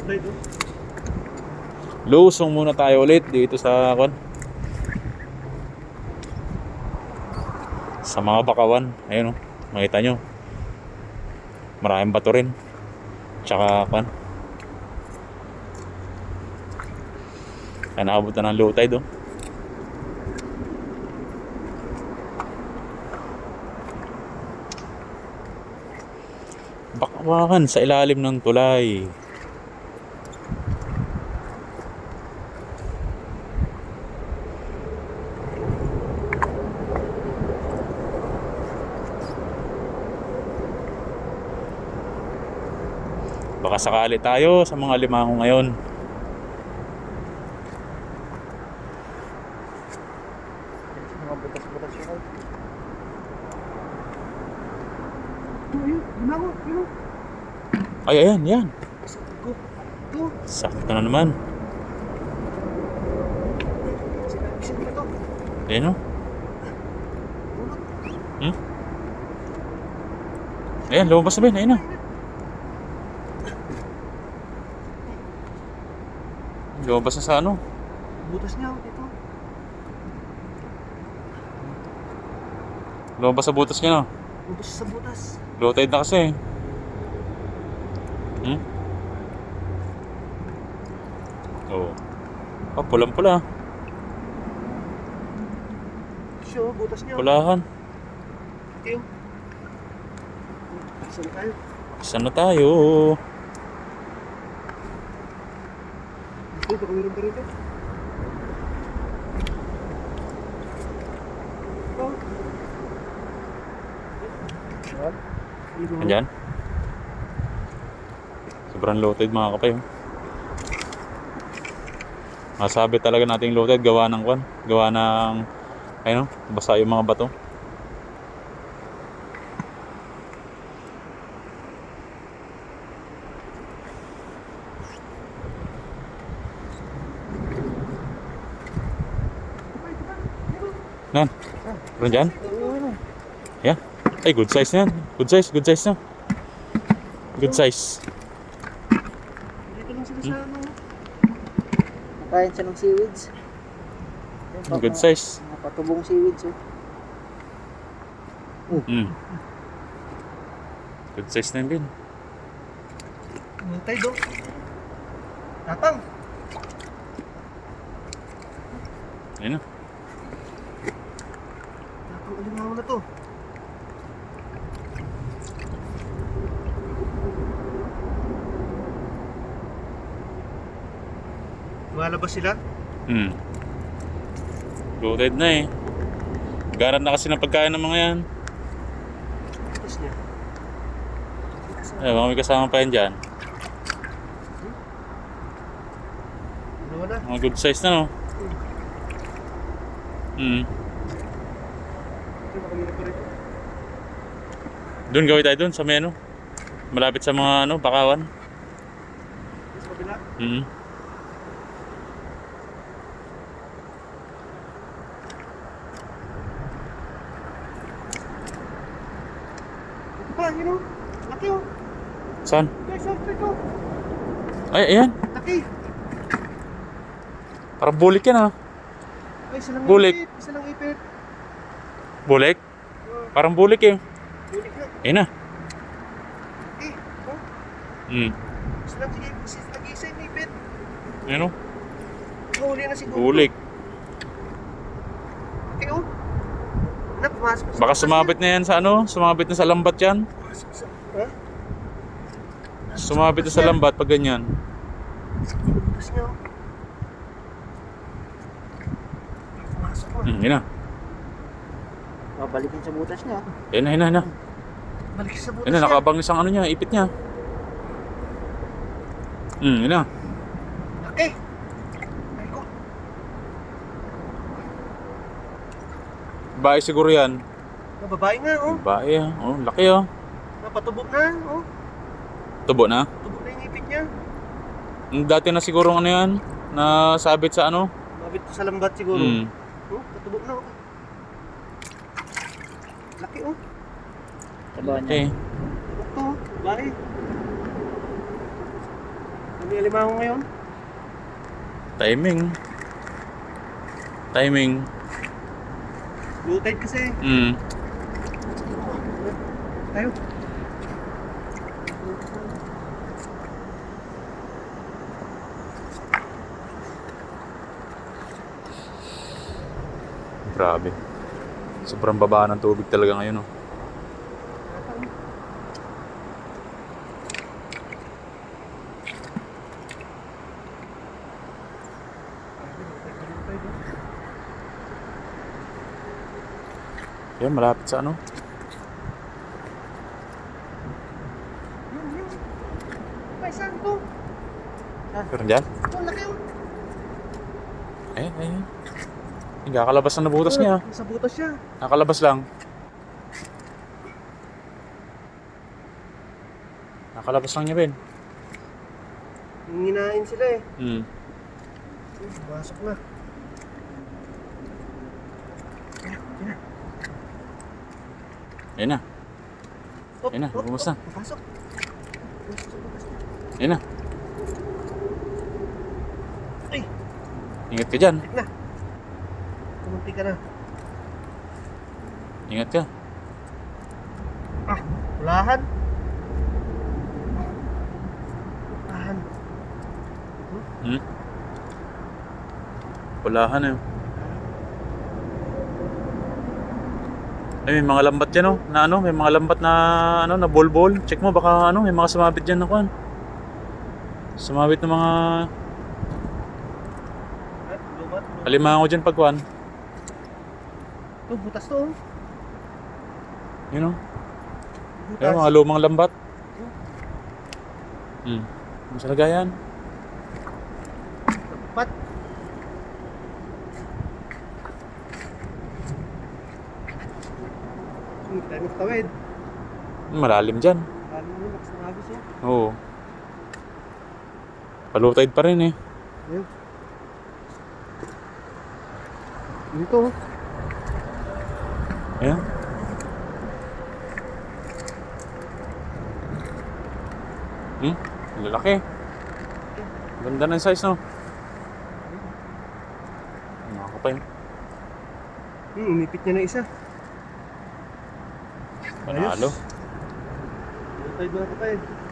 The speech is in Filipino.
Slide, oh. Lusong muna tayo ulit dito sa kwan. Sa mga bakawan. Ayun oh. Makita nyo. Maraming bato rin. Tsaka kwan. Kaya nakabutan ng low tide oh. Sa ilalim ng tulay. Baka sakali tayo sa mga limango ngayon. Oh. Oh, oh. Ay, ayan, yan. Sakto na naman. Ayan o. Ulot. Hmm? Ayan, lumabas na ba? Ayan na. Lumabas na sa ano. Butas niya, dito. Lumabas sa butas niya no. Butas sa butas. Low tide na kasi. Hmm? Oo. Oh. pulang-pula. Siya, oh, butas niya. Pulahan. Yung. Isa na tayo. Saan na tayo? Ito, baka meron pa rito. Oh. Yan. Dito. Andyan. Sobrang low tide mga kapay. oh. Masabi talaga nating low tide gawa ng kwan. Gawa ng ayun, oh, basa yung mga bato. Nan, meron dyan? Yeah. Ay, good size na yan. Good size, good size na. Good size. Dito lang sila sa ano. Kain siya ng seaweeds. Yan, Good size. Patubong seaweeds. Oh. Mm. Good size na yun din. Mantay do. Tatang. Ayun na. Alimango na to. Lumalabas sila? Hmm. Loaded na eh. Garan na kasi ng pagkain ng mga yan. Tapos niya. Ay, baka may kasama pa yan dyan. Ano na? Mga good size na no. Hmm. Ito, nakamira pa rito. Doon gawin tayo doon sa may ano. Malapit sa mga ano, bakawan. Sa kabila. Hmm. Ito pa, yun o. Laki o. Saan? Oh. Ay, ayan. Laki. Parang bulik yan ah. Ay, isa lang Bulik. ipit. Isa lang ipit. Bulik? Oh, Parang bulik eh. bulik na. Ayun na. Laki. Oh, Hmm. nag-isa yung ipit. Ayun oh. Huli na siguro. Bulik. Laki o. Ano, pumasok sa Baka sumabit na yan sa ano? Sumabit na sa lambat yan. Ha? Sumabit na sa lambat pag ganyan. Niya o. Pumasok o. Hmm, na. Babalikin sa butas niya. Ayun na, yun na, yun na. Balik sa butas Ayun na, niya. nakabang isang ano niya, ipit niya. Hmm, yun na. Laki. Ay ko. Bae siguro yan. Na babae nga o. Bae ah. Oh, laki oh. Napatubog na o. Tubo na. Tubog na yung ipit niya. Mm, Dati na siguro ano yan, na sabit sa ano. Mabit sa lambat siguro. Hmm. Oh, patubog na o. Laki o. Sa bawah niya. Okay. Tubog to. Babae. May alimango ngayon. Timing. Timing. Low tide kasi. Mm. Tayo. Grabe. Sobrang baba ng tubig talaga ngayon, oh. Yan, malapit sa ano? Yun, yun. Ay, saan to? Pero dyan? Oh, laki oh. Eh, eh. Nagkakalabas na nabutas niya. Sa butas siya. Nakalabas lang. Nakalabas lang niya, Ben. Hinginain sila eh. Hmm. Masok na. Ayun na. Ayun na, lumabas na. Pasok. Ayun na. Ay, Ingat ka dyan. na. Kumunti ka na. Ingat ka. Ah, ulahan. Ulahan. Hmm? Walahan eh. Ay, may mga lambat dyan, oh. Na ano, may mga lambat na, ano, na bol-bol. Check mo, baka, ano, may mga sumabit dyan na kuhan. Sumabit ng mga lumat. alimango dyan pagkuhan. Ito, butas to oh. Yun, oh. Butas. Ayun, mga lumang lambat. Hmm. Ano sa lagayan? Pat. Hindi tayo magtawid. Malalim dyan. Alam mo, nakasanabi siya. Oo. Palutide pa rin eh. Ayun. Dito oh. Ayan. Hmm? Ang Lalaki. Ganda ng size, no? Nakakapay. Hmm, umipit niya na isa. Panalo. Dito tayo mga kapatid.